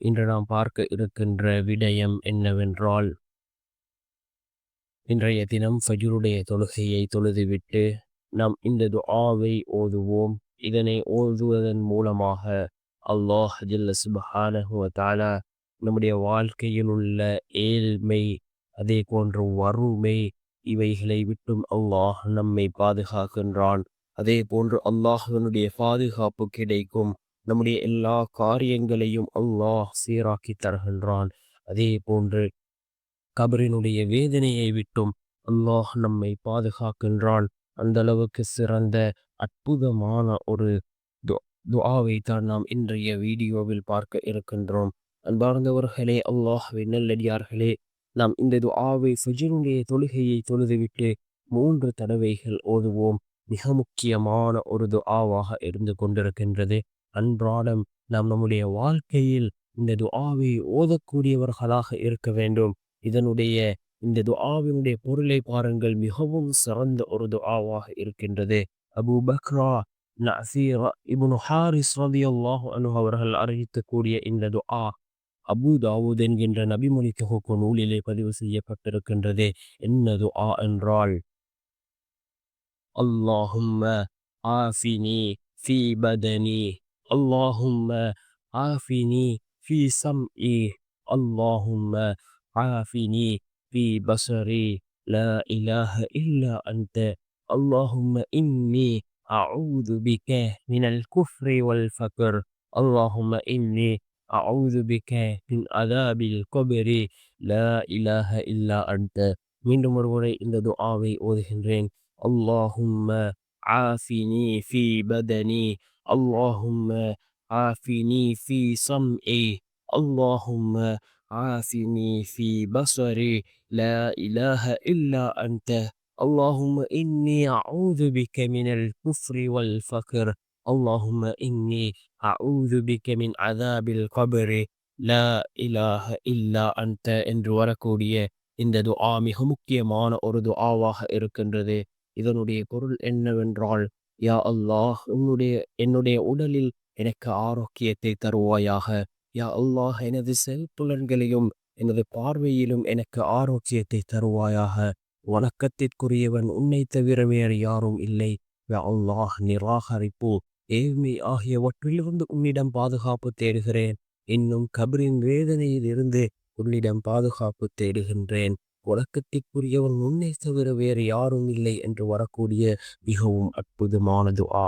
இன்று நாம் பார்க்க இருக்கின்ற விடயம் என்னவென்றால் இன்றைய தினம் ஃபஜுருடைய தொழுகையை தொழுதுவிட்டு நாம் இந்த துஆவை ஓதுவோம். இதனை ஓதுவதன் மூலமாக அல்லாஹ் ஜல்ல நம்முடைய வாழ்க்கையில் உள்ள ஏழ்மை அதே போன்ற வறுமை இவைகளை விட்டும் அல்லாஹ் நம்மை பாதுகாக்கின்றான். அதே போன்று அல்லாஹனுடைய பாதுகாப்பு கிடைக்கும். நம்முடைய எல்லா காரியங்களையும் அல்லாஹ் சீராக்கி தருகின்றான். அதே போன்று கபரினுடைய வேதனையை விட்டும் அல்லாஹ் நம்மை பாதுகாக்கின்றான். அந்த அளவுக்கு சிறந்த அற்புதமான ஒரு துஆவை தான் நாம் இன்றைய வீடியோவில் பார்க்க இருக்கின்றோம். அன்பார்ந்தவர்களே அல்லாஹ்வின் நல்லடியார்களே நாம் இந்த துஆவை சுஜினுடைய தொழுகையை தொழுதுவிட்டு மூன்று தடவைகள் ஓதுவோம். மிக முக்கியமான ஒரு துஆவாக இருந்து கொண்டிருக்கின்றது. அன்றாடம் நாம் நம்முடைய வாழ்க்கையில் இந்த துஆவை ஓதக்கூடியவர்களாக இருக்க வேண்டும். இதனுடைய இந்த துஆவினுடைய பொருளை பாருங்கள். மிகவும் சிறந்த ஒரு துஆவாக இருக்கின்றது. அபு பக்ரா நசீர் இபுனு ஹாரிஸ் அவர்கள் அறிவிக்கக்கூடிய இந்த துஆ அபு தாவூத் என்கின்ற நபிமொழி தொகுப்பு நூலிலே பதிவு செய்யப்பட்டிருக்கின்றது. என்னது ஆ என்றால் அல்லாஹும்ம ஆஃபினி ஃபி பதனி اللهم عافني في سمعي اللهم عافني في بصري لا إله إلا أنت اللهم إني أعوذ بك من الكفر والفقر اللهم إني أعوذ بك من عذاب القبر لا إله إلا أنت மீண்டும் ஒருமுறை இந்த துஆவை ஓதுகின்றேன் اللهم عافني في بدني اللهم عافني في سمعي اللهم عافني في بصري لا إله إلا أنت اللهم إني أعوذ بك من الكفر والفقر اللهم إني أعوذ بك من عذاب القبر لا إله إلا أنت என்று வரக்கூடிய இந்த துஆ மிக முக்கியமான ஒரு துஆவாக இருக்கின்றது இதனுடைய பொருள் என்னவென்றால் யா அல்லாஹ் உன்னுடைய என்னுடைய உடலில் எனக்கு ஆரோக்கியத்தை தருவாயாக. யா அல்லாஹ் எனது செல்புலன்களையும் எனது பார்வையிலும் எனக்கு ஆரோக்கியத்தை தருவாயாக. வணக்கத்திற்குரியவன் உன்னை தவிர வேறு யாரும் இல்லை. யா அல்லாஹ் நிராகரிப்பு. ஏழ்மை ஆகியவற்றிலிருந்து உன்னிடம் பாதுகாப்பு தேடுகிறேன். இன்னும் கபரின் வேதனையில் இருந்து உன்னிடம் பாதுகாப்பு தேடுகின்றேன். வணக்கத்திற்குரியவன் உன்னை தவிர வேறு யாரும் இல்லை என்று வரக்கூடிய மிகவும் அற்புதமானது. ஆ